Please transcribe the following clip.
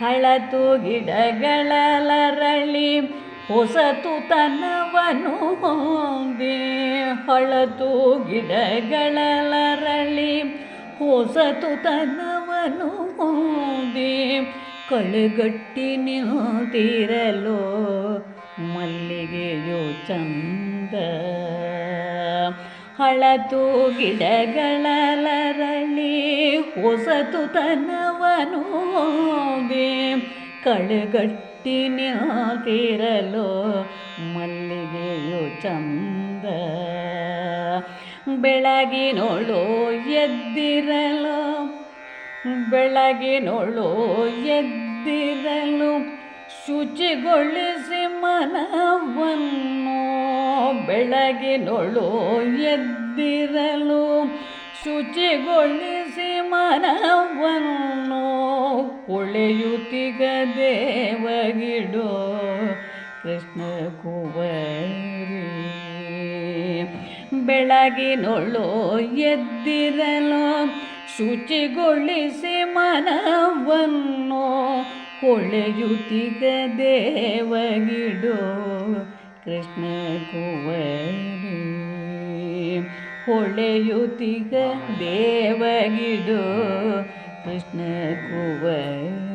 ಹಳತು ಗಿಡಗಳಲರಳಿ ಹೊಸತು ತನವನು ಹೊಂದಿ. ಹಳತು ಗಿಡಗಳಲರಳಿ ಹೊಸತು ತನವನು ಹೊಂದಿ. ಕಳೆಗಟ್ಟಿ ನಿಂತಿರಲು ಮಲ್ಲಿಗೆಯು ಚಂದ. ಹಳತು ಗಿಡಗಳಲರಳಿ ಹೊಸತು ತನವನು ಹೊಂದಿ. ಕಳೆಗಟ್ಟಿ ನಿಂತಿರಲು ಮಲ್ಲಿಗೆಯು ಚಂದ. ಬೆಳಗಿನೊಳು ಎದ್ದಿರಲು ಬೆಳಗಿನೊಳು ಎದ್ದಿರಲು ಶುಚಿಗೊಳಿಸಿ ಮನವನ್ನು. ಬೆಳಗಿನೊಳು ಎದ್ದಿರಲು ಶುಚಿಗೊಳಿಸಿ ಮನವನ್ನು ಕೊಳೆಯುತ್ತಿಗ ದೇವಗಿಡೋ. ಕೃಷ್ಣ ಕುವರಿ ಬೆಳಗಿನೊಳು ಎದ್ದಿರಲು ಶುಚಿಗೊಳಿಸಿ ಮನವನ್ನು ಕೊಳೆಯುತ್ತಿಗ ದೇವಗಿಡೋ. ಕೃಷ್ಣ ಕುವರಿ ಹೊಳೆಯುತ್ತಿಗ ದೇವಗಿಡೋ ಕೃಷ್ಣ ಕುವರಿ